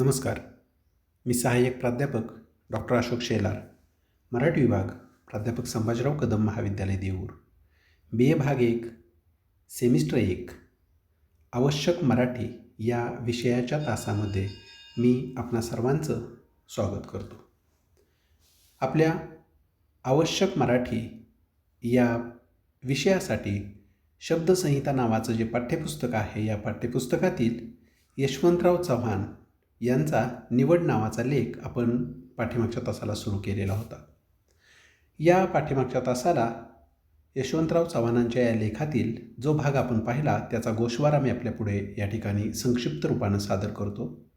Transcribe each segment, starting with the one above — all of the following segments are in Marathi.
नमस्कार. मी सहाय्यक प्राध्यापक डॉक्टर अशोक शेलार मराठी विभाग प्राध्यापक संभाजीराव कदम महाविद्यालय देऊर. बी ए भाग एक सेमिस्टर एक आवश्यक मराठी या विषयाच्या तासामध्ये मी आपणा सर्वांचं स्वागत करतो. आपल्या आवश्यक मराठी या विषयासाठी शब्दसंहिता नावाचं जे पाठ्यपुस्तक आहे या पाठ्यपुस्तकातील यशवंतराव चव्हाण यांचा निवड नावाचा लेख आपण पाठीमागच्या तासाला सुरू केलेला होता. या पाठीमागच्या तासाला यशवंतराव चव्हाणांच्या या लेखातील जो भाग आपण पाहिला त्याचा गोषवारा मी आपल्यापुढे या ठिकाणी संक्षिप्त रूपानं सादर करतो.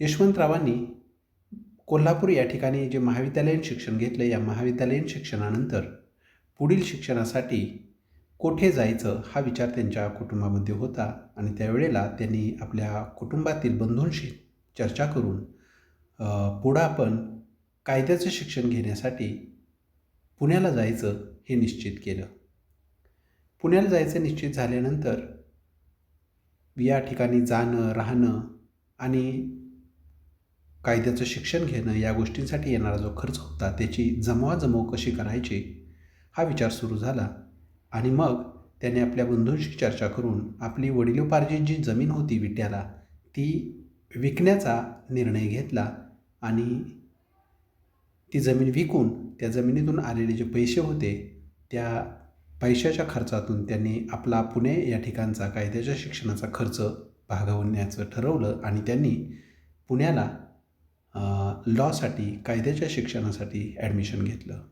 यशवंतरावांनी कोल्हापूर या ठिकाणी जे महाविद्यालयीन शिक्षण घेतलं या महाविद्यालयीन शिक्षणानंतर पुढील शिक्षणासाठी कोठे जायचं हा विचार त्यांच्या कुटुंबामध्ये होता आणि त्यावेळेला त्यांनी आपल्या कुटुंबातील बंधूंशी चर्चा करून पुढं आपण कायद्याचं शिक्षण घेण्यासाठी पुण्याला जायचं हे निश्चित केलं. पुण्याला जायचं निश्चित झाल्यानंतर या ठिकाणी जाणं राहणं आणि कायद्याचं शिक्षण घेणं या गोष्टींसाठी येणारा जो खर्च होता त्याची जमवाजमव कशी करायची हा विचार सुरू झाला. आणि मग त्याने आपल्या बंधूंशी चर्चा करून आपली वडिलोपार्जित जी जमीन होती विट्याला ती विकण्याचा निर्णय घेतला आणि ती जमीन विकून त्या जमिनीतून आलेले जे पैसे होते त्या पैशाच्या खर्चातून त्यांनी आपला पुणे या ठिकाणचा कायद्याच्या शिक्षणाचा खर्च भागवण्याचं ठरवलं आणि त्यांनी पुण्याला लॉसाठी कायद्याच्या शिक्षणासाठी ॲडमिशन घेतलं.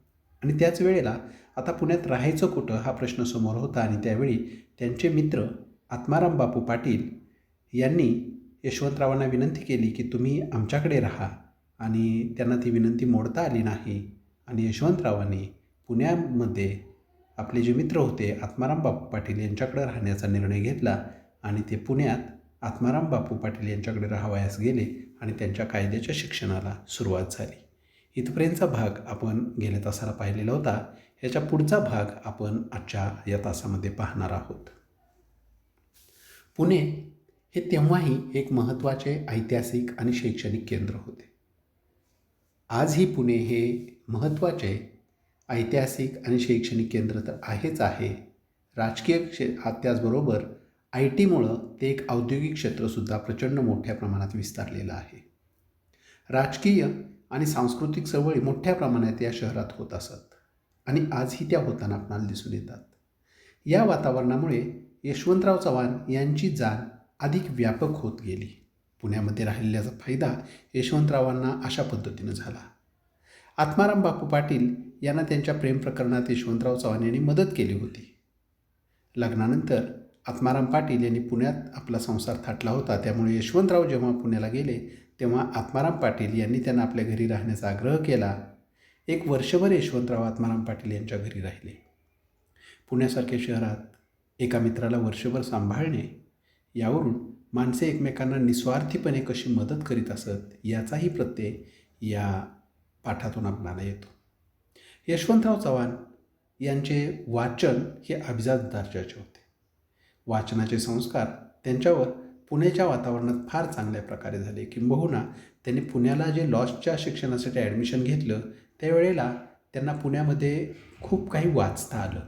आणि त्याच वेळेला आता पुण्यात राहायचं कुठं हा प्रश्न समोर होता आणि त्यावेळी त्यांचे मित्र आत्माराम बापू पाटील यांनी यशवंतरावांना विनंती केली की तुम्ही आमच्याकडे राहा आणि त्यांना ती विनंती मोडता आली नाही. आणि यशवंतरावांनी पुण्यामध्ये आपले जे मित्र होते आत्माराम बापू पाटील यांच्याकडे राहण्याचा निर्णय घेतला आणि ते पुण्यात आत्माराम बापू पाटील यांच्याकडे राहावयास गेले आणि त्यांच्या कायद्याच्या शिक्षणाला सुरुवात झाली. इथपर्यंतचा भाग आपण गेल्या तासाला पाहिलेला होता. याच्या पुढचा भाग आपण आजच्या या तासामध्ये पाहणार आहोत. पुणे हे तेव्हाही एक महत्त्वाचे ऐतिहासिक आणि शैक्षणिक केंद्र होते. आजही पुणे हे महत्त्वाचे ऐतिहासिक आणि शैक्षणिक केंद्र तर आहेच आहे. राजकीय क्षे त्याचबरोबर आय टीमुळं ते एक औद्योगिक क्षेत्रसुद्धा प्रचंड मोठ्या प्रमाणात विस्तारलेलं आहे. राजकीय आणि सांस्कृतिक चळवळी मोठ्या प्रमाणात या शहरात होत असत. आणि आजही त्या होताना आपणाला दिसून येतात. या वातावरणामुळे यशवंतराव चव्हाण यांची जाण अधिक व्यापक होत गेली. पुण्यामध्ये राहिल्याचा फायदा यशवंतरावांना अशा पद्धतीनं झाला. आत्माराम बापू पाटील यांना त्यांच्या प्रेम प्रकरणात यशवंतराव चव्हाण यांनी मदत केली होती. लग्नानंतर आत्माराम पाटील यांनी पुण्यात आपला संसार थाटला होता. त्यामुळे यशवंतराव जेव्हा पुण्याला गेले तेव्हा आत्माराम पाटील यांनी त्यांना आपल्या घरी राहण्याचा आग्रह केला. एक वर्षभर यशवंतराव आत्माराम पाटील यांच्या घरी राहिले. पुण्यासारख्या शहरात एका मित्राला वर्षभर सांभाळणे यावरून माणसे एकमेकांना निस्वार्थीपणे कशी मदत करीत असत याचाही प्रत्यय या पाठातून आपणाला येतो. यशवंतराव चव्हाण यांचे वाचन हे अभिजात दर्जाचे होते. वाचनाचे संस्कार त्यांच्यावर पुण्याच्या वातावरणात फार चांगल्या प्रकारे झाले. किंबहुना त्यांनी पुण्याला जे लॉजच्या शिक्षणासाठी ॲडमिशन घेतलं त्यावेळेला त्यांना पुण्यामध्ये खूप काही वाचता आलं.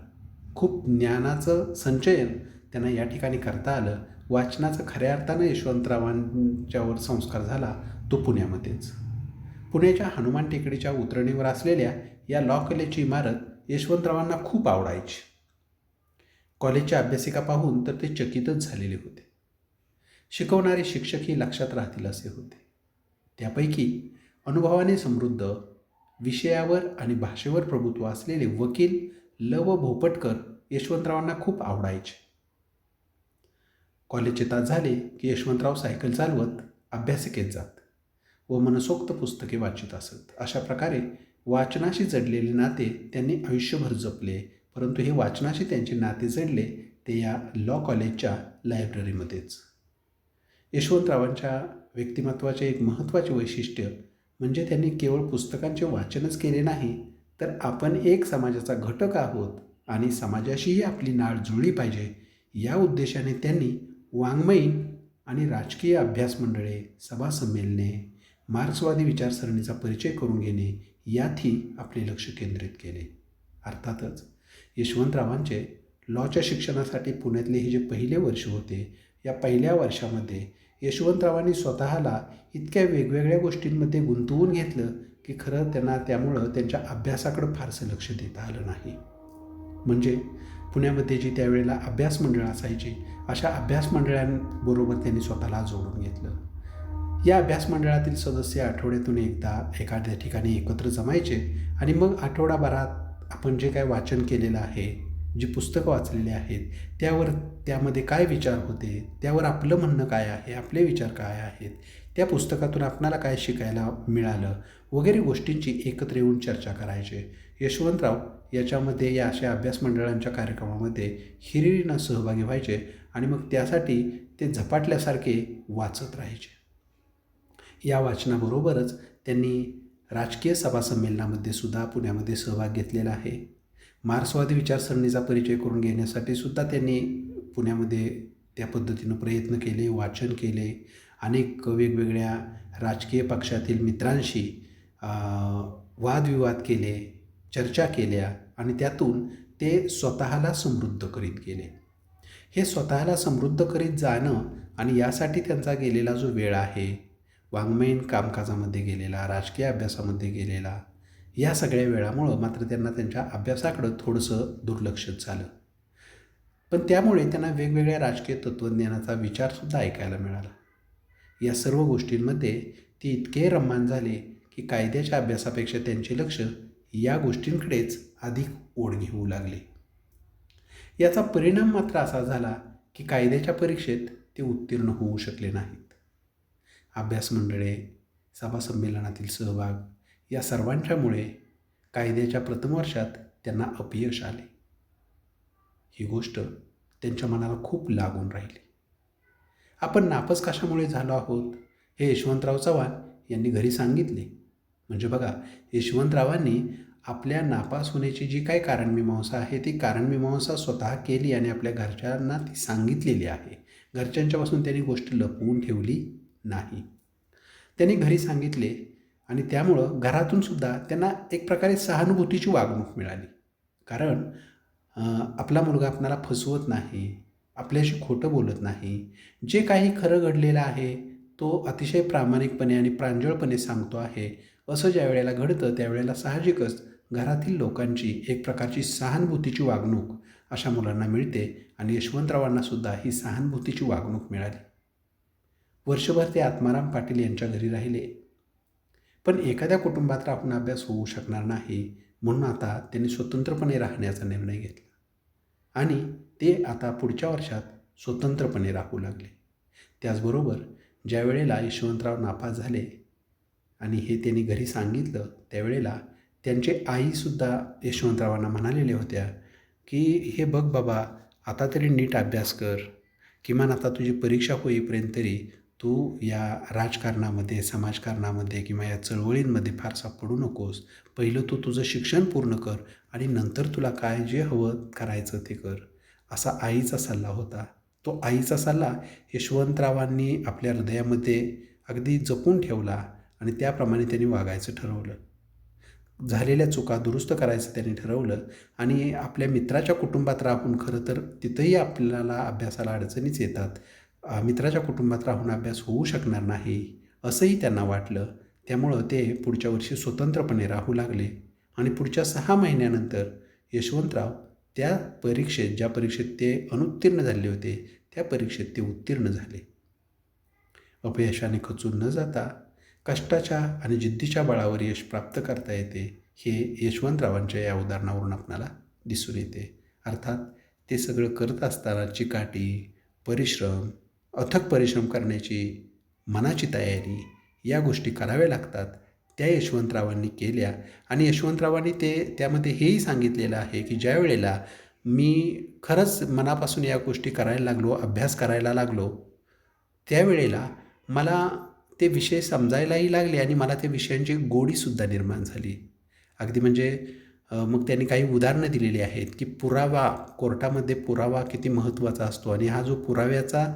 खूप ज्ञानाचं संचयन त्यांना या ठिकाणी करता आलं. वाचनाचं खऱ्या अर्थानं यशवंतरावांच्यावर संस्कार झाला तो पुण्यामध्येच. पुण्याच्या हनुमान टेकडीच्या उतरणीवर असलेल्या या लॉ कॉलेजची इमारत यशवंतरावांना खूप आवडायची. कॉलेजच्या अभ्यासिका पाहून तर ते चकितच झालेले होते. शिकवणारे शिक्षकही लक्षात राहतील असे होते. त्यापैकी अनुभवाने समृद्ध विषयावर आणि भाषेवर प्रभुत्व असलेले वकील ल व भोपटकर यशवंतरावांना खूप आवडायचे. कॉलेजचे तास झाले की यशवंतराव सायकल चालवत अभ्यासिकेत जात व मनसोक्त पुस्तके वाचित असत. अशा प्रकारे वाचनाशी जडलेले नाते त्यांनी आयुष्यभर जपले. परंतु हे वाचनाशी त्यांचे नाते जडले ते या लॉ कॉलेजच्या लायब्ररीमध्येच. यशवंतरावांच्या व्यक्तिमत्वाचे एक महत्त्वाचे वैशिष्ट्य म्हणजे त्यांनी केवळ पुस्तकांचे वाचनच केले नाही तर आपण एक समाजाचा घटक आहोत आणि समाजाशीही आपली नाळ जुळली पाहिजे या उद्देशाने त्यांनी वाङ्मयीन आणि राजकीय अभ्यास मंडळे सभा संमेलने मार्क्सवादी विचारसरणीचा परिचय करून घेणे यातही आपले लक्ष केंद्रित केले. अर्थातच यशवंतरावांचे लॉच्या शिक्षणासाठी पुण्यातले हे जे पहिले वर्ष होते या पहिल्या वर्षामध्ये यशवंतरावांनी स्वतःला इतक्या वेगवेगळ्या गोष्टींमध्ये गुंतवून घेतलं की खरं त्यांना त्यामुळं त्यांच्या अभ्यासाकडं फारसं लक्ष देता आलं नाही. म्हणजे पुण्यामध्ये जी त्यावेळेला अभ्यास मंडळ असायची अशा अभ्यास मंडळांबरोबर त्यांनी स्वतःला जोडून घेतलं. या अभ्यास मंडळातील सदस्य आठवड्यातून एकदा एखाद्या ठिकाणी एकत्र जमायचे आणि मग आठवडाभरात आपण जे काय वाचन केलेलं आहे जी पुस्तकं वाचलेली आहेत त्यावर त्यामध्ये काय विचार होते त्यावर आपलं म्हणणं काय आहे आपले विचार काय आहेत त्या पुस्तकातून आपणाला काय शिकायला मिळालं वगैरे गोष्टींची एकत्र येऊन चर्चा करायचे. यशवंतराव याच्यामध्ये या अशा अभ्यास मंडळांच्या कार्यक्रमामध्ये हिरिरीनं सहभागी व्हायचे आणि मग त्यासाठी ते झपाटल्यासारखे वाचत राहायचे. या वाचनाबरोबरच त्यांनी राजकीय सभा संमेलनामध्ये सुद्धा पुण्यामध्ये सहभाग घेतलेला आहे. मार्क्सवादी विचारसरणीचा परिचय करून घेण्यासाठी सुद्धा त्यांनी पुण्यामध्ये त्या पद्धतीनं प्रयत्न केले वाचन केले. अनेक वेगवेगळ्या राजकीय पक्षातील मित्रांशी वादविवाद केले चर्चा केल्या आणि त्यातून ते स्वतःला समृद्ध करीत गेले. हे स्वतःला समृद्ध करीत जाणं आणि यासाठी त्यांचा गेलेला जो वेळ आहे वाङ्मयीन कामकाजामध्ये गेलेला राजकीय अभ्यासामध्ये गेलेला या सगळ्या वेळामुळं मात्र त्यांना त्यांच्या अभ्यासाकडं थोडंसं दुर्लक्षित झालं. पण त्यामुळे त्यांना वेगवेगळ्या राजकीय तत्त्वज्ञानाचा विचारसुद्धा ऐकायला मिळाला. या सर्व गोष्टींमध्ये ते इतके रम्मान झाले की कायद्याच्या अभ्यासापेक्षा त्यांचे लक्ष या गोष्टींकडेच अधिक ओढ घेऊ लागले. याचा परिणाम मात्र असा झाला की कायद्याच्या परीक्षेत ते उत्तीर्ण होऊ शकले नाहीत. अभ्यास मंडळे सभासंमेलनातील सहभाग या सर्वांच्यामुळे कायद्याच्या प्रथम वर्षात त्यांना अपयश आले. ही गोष्ट त्यांच्या मनाला खूप लागून राहिली. आपण नापस कशामुळे झालो आहोत हे यशवंतराव चव्हाण यांनी घरी सांगितले. म्हणजे बघा यशवंतरावांनी आपल्या नापास होण्याची जी काही कारणमीमांसा आहे ती कारणमीमांसा स्वतः केली आणि आपल्या घरच्यांना ती सांगितलेली आहे. घरच्यांच्यापासून त्यांनी गोष्ट लपवून ठेवली नाही. त्यांनी घरी सांगितले आणि त्यामुळं घरातून सुद्धा त्यांना एक प्रकारे सहानुभूतीची वागणूक मिळाली. कारण आपला मुलगा आपणाला फसवत नाही आपल्याशी खोटं बोलत नाही. जे काही खरं घडलेलं आहे तो अतिशय प्रामाणिकपणे आणि प्रांजळपणे सांगतो आहे. असं ज्या वेळेला घडतं त्यावेळेला साहजिकच घरातील लोकांची एक प्रकारची सहानुभूतीची वागणूक अशा मुलांना मिळते आणि यशवंतरावांना सुद्धा ही सहानुभूतीची वागणूक मिळाली. वर्षभर ते आत्माराम पाटील यांच्या घरी राहिले. पण एखाद्या कुटुंबात राहून अभ्यास होऊ शकणार नाही म्हणून आता त्यांनी स्वतंत्रपणे राहण्याचा निर्णय घेतला. आणि ते आता पुढच्या वर्षात स्वतंत्रपणे राहू लागले. त्याचबरोबर ज्या वेळेला यशवंतराव नापास झाले आणि हे त्यांनी घरी सांगितलं त्यावेळेला त्यांचे आईसुद्धा यशवंतरावांना म्हणालेल्या होत्या की हे बघ बाबा आता तरी नीट अभ्यास कर. किमान आता तुझी परीक्षा होईपर्यंत तरी तू या राजकारणामध्ये समाजकारणामध्ये किंवा या चळवळींमध्ये फारसा पडू नकोस. पहिलं तू तुझं शिक्षण पूर्ण कर आणि नंतर तुला काय जे हवं करायचं ते कर. असा आईचा सल्ला होता. तो आईचा सल्ला यशवंतरावांनी आपल्या हृदयामध्ये अगदी जपून ठेवला आणि त्याप्रमाणे त्यांनी वागायचं ठरवलं. झालेल्या चुका दुरुस्त करायचं त्यांनी ठरवलं आणि आपल्या मित्राच्या कुटुंबात राहून खरं तर तिथंही आपल्याला अभ्यासाला अडचणीच येतात. मित्राच्या कुटुंबात राहून अभ्यास होऊ शकणार नाही असंही त्यांना वाटलं. त्यामुळं ते पुढच्या वर्षी स्वतंत्रपणे राहू लागले. आणि पुढच्या सहा महिन्यानंतर यशवंतराव त्या परीक्षेत ज्या परीक्षेत ते अनुत्तीर्ण झाले होते त्या परीक्षेत ते उत्तीर्ण झाले. अपयशाने खचून न जाता कष्टाच्या आणि जिद्दीच्या बळावर यश प्राप्त करता येते हे यशवंतरावांच्या या उदाहरणावरून आपणाला दिसून येते. अर्थात ते सगळं करत असताना चिकाटी परिश्रम अथक परिश्रम करण्याची मनाची तयारी या गोष्टी कराव्या लागतात. त्या यशवंतरावांनी केल्या आणि यशवंतरावांनी ते त्यामध्ये हेही सांगितलेलं आहे की ज्या वेळेला मी खरंच मनापासून या गोष्टी करायला लागलो अभ्यास करायला लागलो त्यावेळेला मला ते विषय समजायलाही लागले आणि मला त्या विषयांची गोडीसुद्धा निर्माण झाली. अगदी म्हणजे मग त्यांनी काही उदाहरणं दिलेली आहेत की पुरावा कोर्टामध्ये पुरावा किती महत्त्वाचा असतो आणि हा जो पुराव्याचा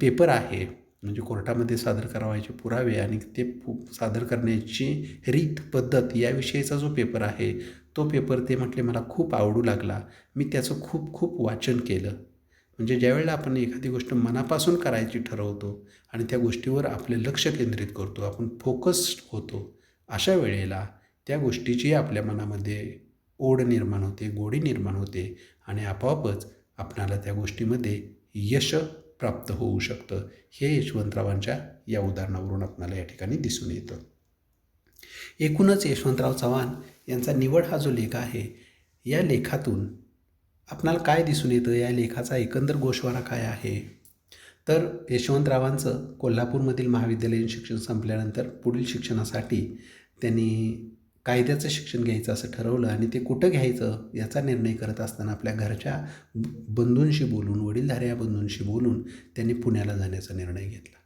पेपर आहे. म्हणजे कोर्टामध्ये सादर करावायचे पुरावे आणि ते पु सादर करण्याची रीत पद्धत याविषयीचा जो पेपर आहे तो पेपर ते म्हटले मला खूप आवडू लागला. मी त्याचं खूप खूप वाचन केलं. म्हणजे ज्यावेळेला आपण एखादी गोष्ट मनापासून करायची ठरवतो आणि त्या गोष्टीवर आपले लक्ष केंद्रित करतो आपण फोकस्ड होतो अशा वेळेला त्या गोष्टीची आपल्या मनामध्ये ओढ निर्माण होते गोडी निर्माण होते आणि आपोआपच आपणाला त्या गोष्टीमध्ये यश प्राप्त होऊ शकतं. हे यशवंतरावांच्या या उदाहरणावरून आपणाला या ठिकाणी दिसून येतं. एकूणच यशवंतराव चव्हाण यांचा निवड हा जो लेख आहे या लेखातून आपणाला काय दिसून येतं? या लेखाचा एकंदर गोषवारा काय आहे? तर यशवंतरावांचं कोल्हापूरमधील महाविद्यालयीन शिक्षण संपल्यानंतर पुढील शिक्षणासाठी त्यांनी कायद्याचं शिक्षण घ्यायचं असं ठरवलं आणि ते कुठं घ्यायचं याचा निर्णय करत असताना आपल्या घरच्या बंधूंशी बोलून वडीलधाऱ्या बंधूंशी बोलून त्यांनी पुण्याला जाण्याचा निर्णय घेतला.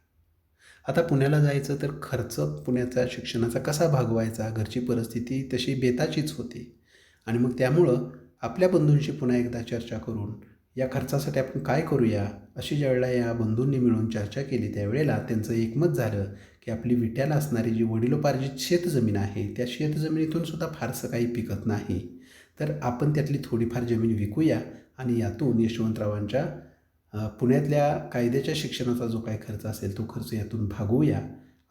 आता पुण्याला जायचं तर खर्च पुण्याचा शिक्षणाचा कसा भागवायचा? घरची परिस्थिती तशी बेताचीच होती. आणि मग त्यामुळं आपल्या बंधूंशी पुन्हा एकदा चर्चा करून या खर्चासाठी आपण काय करूया? अशी ज्यावेळेला या बंधूंनी मिळून चर्चा केली त्यावेळेला त्यांचं एकमत झालं की आपली विट्याला असणारी जी वडिलोपार्जित शेतजमीन आहे त्या शेतजमिनीतून सुद्धा फारसं काही पिकत नाही. तर आपण त्यातली थोडीफार जमीन विकूया आणि यातून यशवंतरावांच्या पुण्यातल्या कायद्याच्या शिक्षणाचा जो काही खर्च असेल तो खर्च यातून भागवूया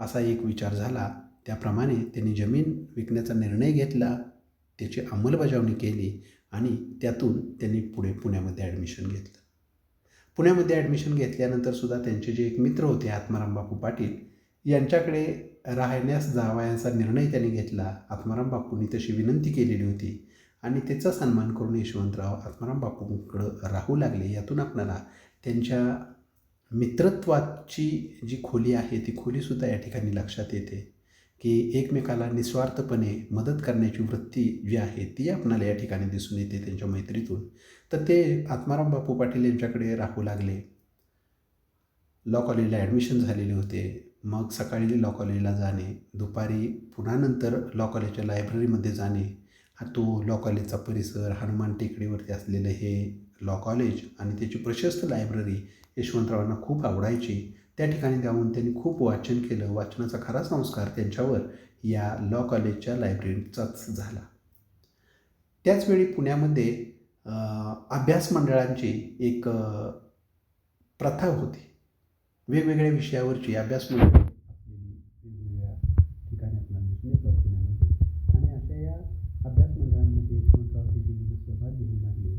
असा एक विचार झाला. त्याप्रमाणे त्यांनी जमीन विकण्याचा निर्णय घेतला त्याची अंमलबजावणी केली आणि त्यातून त्यांनी पुढे पुण्यामध्ये ॲडमिशन घेतलं. पुण्यामध्ये ॲडमिशन घेतल्यानंतर सुद्धा त्यांचे जे एक मित्र होते आत्माराम बापू पाटील यांच्याकडे राहण्यास जावयाचा निर्णय त्यांनी घेतला. आत्माराम बापूंनी तशी विनंती केलेली होती. आणि त्याचा सन्मान करून यशवंतराव आत्माराम बापूंकडं राहू लागले. यातून आपल्याला त्यांच्या मित्रत्वाची जी खोली आहे ती खोलीसुद्धा या ठिकाणी लक्षात येते. की एकमेकाला निस्वार्थपणे मदत करण्याची वृत्ती जी आहे ती आपणाला या ठिकाणी दिसून येते त्यांच्या मैत्रीतून. तर ते आत्माराम बापू पाटील यांच्याकडे राहू लागले. लॉ कॉलेजला ॲडमिशन झालेले होते. मग सकाळी लॉ कॉलेजला जाणे दुपारी पुन्हा नंतर लॉ कॉलेजच्या लायब्ररीमध्ये जाणे हा तो लॉ कॉलेजचा परिसर हनुमान टेकडीवरती असलेलं हे लॉ कॉलेज आणि त्याची प्रशस्त लायब्ररी यशवंतरावांना खूप आवडायची. त्या ठिकाणी जाऊन त्यांनी खूप वाचन केलं. वाचनाचा खरा संस्कार त्यांच्यावर या लॉ कॉलेजच्या लायब्ररीचाच झाला. त्याचवेळी पुण्यामध्ये अभ्यास मंडळांची एक प्रथा होती. वेगवेगळ्या विषयावरची अभ्यास वेगवेगळ्या ठिकाणी दिसून पुण्यामध्ये. आणि अशा या यशवंतराव सहभाग लागले.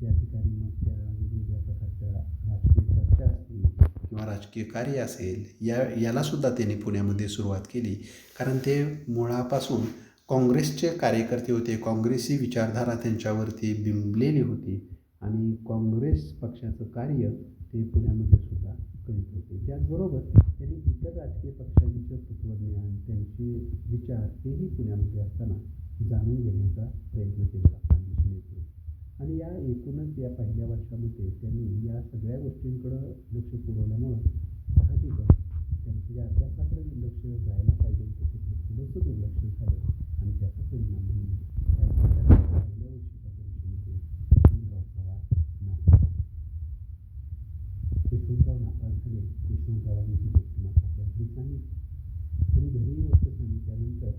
त्या ठिकाणी मग त्या वेगवेगळ्या प्रकारच्या राजकीय चर्चा असतील किंवा राजकीय कार्य असेल या यालासुद्धा त्यांनी पुण्यामध्ये सुरुवात केली. कारण ते मुळापासून काँग्रेसचे कार्यकर्ते होते काँग्रेसी विचारधारा त्यांच्यावरती बिंबलेली होती. आणि काँग्रेस पक्षाचं कार्य ते पुण्यामध्ये सुद्धा करीत होते. त्याचबरोबर त्यांनी इतर राजकीय पक्षांचं तत्वज्ञान त्यांचे विचार तेही पुण्यामध्ये असताना जाणून घेण्याचा प्रयत्न केला. आपल्याला दिसून येतो आणि या एकूणच या पहिल्या वर्षामध्ये त्यांनी या सगळ्या गोष्टींकडं लक्ष पुरवल्यामुळं साहजिकच त्यांचं या अभ्यासाकडे लक्ष जायला पाहिजे होतं. तिकडे थोडंसं दुर्लक्ष झालं आणि त्याचा परिणाम म्हणून पहिल्या वर्षीच्या परीक्षेमध्ये यशवंतराव चव्हाण नापास यशवंतराव नापास ही गोष्ट मात्र आपल्या घरी सांगितली. आणि घरी गोष्ट सांगितल्यानंतर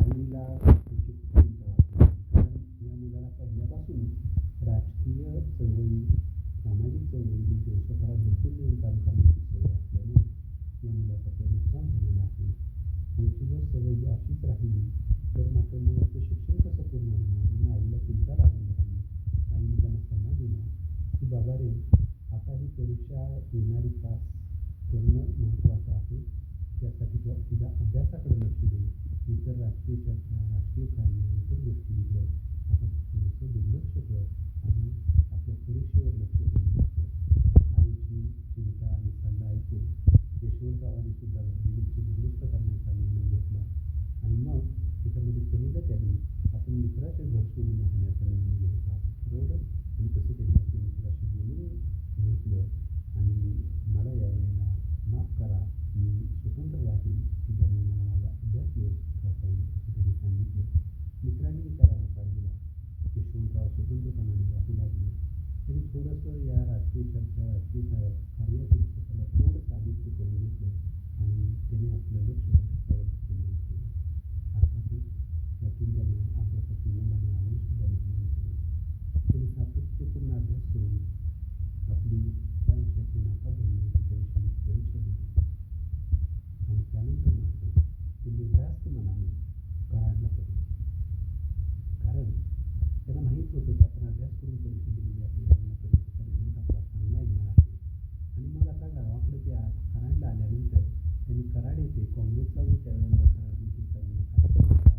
आईला त्यांची खूप चिंता वाटली. कारण या मुलाला पहिल्यापासूनच राजकीय चळवळी सामाजिक चळवळीमध्ये स्वतःला झोकून देऊन काम करण्याची सवय असल्यामुळे या मुलाचं आपलं नुकसान झालेलं आहे. याची जर सवय अशीच राहिली तर मात्र मुलाचं शिक्षण कसं पूर्ण होणार म्हणून आईला चिंता लागून लागली आईने त्यांना सल्ला दिला की बाबा रे आता ही परीक्षा येणारी पास करणं महत्त्वाचं आहे त्यासाठी तू तुझ्या अभ्यासाकडे लक्ष दे इतर राजकीय चर्चा राजकीय कार्य इतर गोष्टींकडं आता थोडंसं दुर्लक्ष कर आणि आपल्या परीक्षेवर लक्ष केंद्रित कर आईची चिंता आणि सल्ला ऐकून यशवंतरावांनी दुरुस्त करण्याचा निर्णय घेतला आणि मग त्याच्यामध्ये पहिलं त्यांनी आपण मित्राचे घर सोडून राहण्याचा निर्णय घ्यायचा असं ठरवलं आणि तसं त्यांनी आपल्या मित्राशी बोलून घेतलं आणि मला यावेळेला माफ करा मी स्वतंत्र राहील त्याच्यामुळे मला माझा अभ्यास व्यवस्थित करता येईल असं त्यांनी सांगितलं मित्रांनी त्याला होकार दिला यशवंतराव स्वतंत्रपणाने राहू लागले त्यांनी थोडंसं या राष्ट्रीय चर्चा राष्ट्रीय का- कार्यापेक्षा त्याला थोडं साहित्य करून घेतलं आणि त्याने आपलं लक्ष अभ्यासावर केंद्रित केलं अर्थातच यातून त्यांना अभ्यासाची ओढ आणि आवडसुद्धा निर्माण झाली त्यांनी सातत्यपूर्ण अभ्यास करून आपली त्या विषयाची नाता बनली होती त्या विषयाची परीक्षा दिली आणि त्यानंतर मात्र ते निर्धास्त मनाने कराडला पडले कारण त्यांना माहीत होतं की आपण अभ्यास करून परीक्षा दिलेली आहे यावेळेला परीक्षेचा रिझल्ट आपला चांगला येणार आहे आणि मग आता गावाकडे ते आ- कराडला आल्यानंतर त्यांनी कराड येथे काँग्रेसचा जो त्यावेळेला कराडमध्ये चाललेला कार्यक्रम होता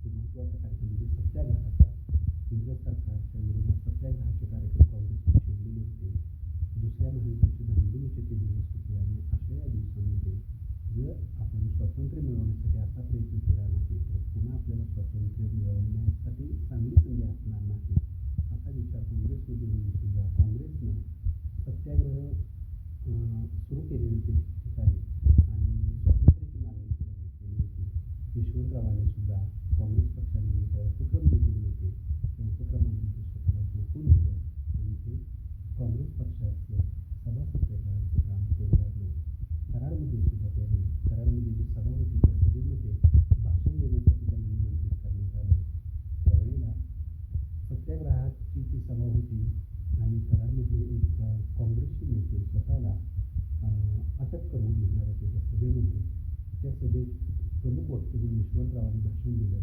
तो महत्त्वाचा कार्यक्रम म्हणजे सत्याग्रहाचा इंग्रज सरकारच्या विरोधात सत्याग्रहाचे कार्यक्रम काँग्रेसने छेडलेले होते दुसऱ्या महायुद्धाचे धामधूमचे ते दिवस होते आणि अशा या दिवसांमध्ये जर आपण स्वातंत्र्य मिळवण्यासाठी असा प्रयत्न केला नाही तर पुन्हा आपल्याला स्वातंत्र्य मिळवण्यासाठी चांगली संधी असणार नाही असा विचार काँग्रेसमध्ये होऊन सुद्धा काँग्रेसनं सत्याग्रह अं, सुरू केलेले होते ठिकठिकाणी आणि स्वातंत्र्याची मागणी पुढे घेतलेली होती यशवंतरावांनी सुद्धा काँग्रेस पक्षाने जे काही उपक्रम दिलेले होते त्या उपक्रमांमध्ये ते स्वतःला झोकून दिलं आणि ते काँग्रेस पक्षाचं सभा काम करू लागले. कराडमध्ये सुद्धा त्यांनी कराडमध्ये जी सभा होती त्या सभेमध्ये भाषण देण्यासाठी त्यांना निमंत्रित करण्यात आलं. त्यावेळेला सत्याग्रहाची ती सभा होती आणि करारमध्ये एक काँग्रेसचे नेते स्वतःला अटक करून घेणार होते त्या सभेमध्ये. त्या सभेत प्रमुख वक्ते म्हणून यशवंतरावांनी भाषण दिलं.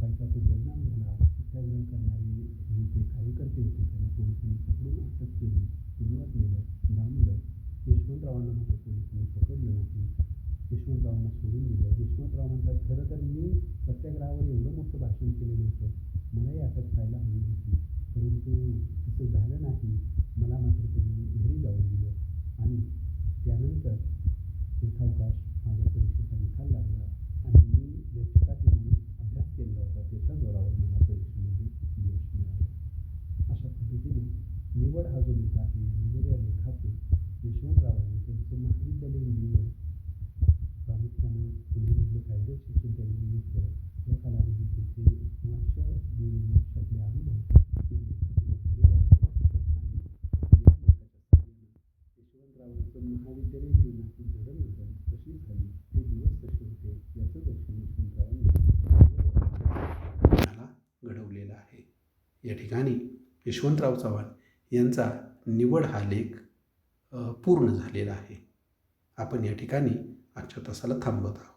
त्याचा तो परिणाम झाला. सत्याग्रह करणारे जे ते कार्यकर्ते होते त्यांना पोलिसांनी पकडून अटक केली. तुरुंगात नेलं डांबलं यशवंतरावांना मात्र पोलिसांनी पकडलं नाही. यशवंतरावांना सोडून दिलं. यशवंतराव म्हणतात खरं तर मी सत्याग्रहावर एवढं मोठं भाषण केलेलं होतं. मलाही अटक व्हायला हवी होती. परंतु तसं झालं नाही. मला मात्र त्यांनी घरी जाऊन दिलं. आणि त्यानंतर यथावकाश माझ्या परीक्षेचा निकाल लागला. आणि मी ज्या चिकाटीने अभ्यास केला होता. त्याच्या जोरावर मला परीक्षा मिळालं निवड हा जो लेख आहे या निवड या लेखातून यशवंतरावांनी त्यांचं महाविद्यालयीन जीवन प्रामुख्यानं पुण्यामधलं कायदे शिक्षण त्यांनी घेतलं. या कालावधीत त्यांचे वर्ष दीड वर्षातले अनुभव या लेखातून मांडलेले आहेत. आणि या लेखाच्या यशवंतरावांचं महाविद्यालयीन जीवनातील जडणघडण कशी झाली ते दिवस कसे होते याचं दर्शन यशवंतरावांनी घडवलेलं आहे. या ठिकाणी यशवंतराव चव्हाण यांचा निवड हा लेख पूर्ण झालेला आहे. आपण या ठिकाणी आजच्या तासाला थांबवत आहोत.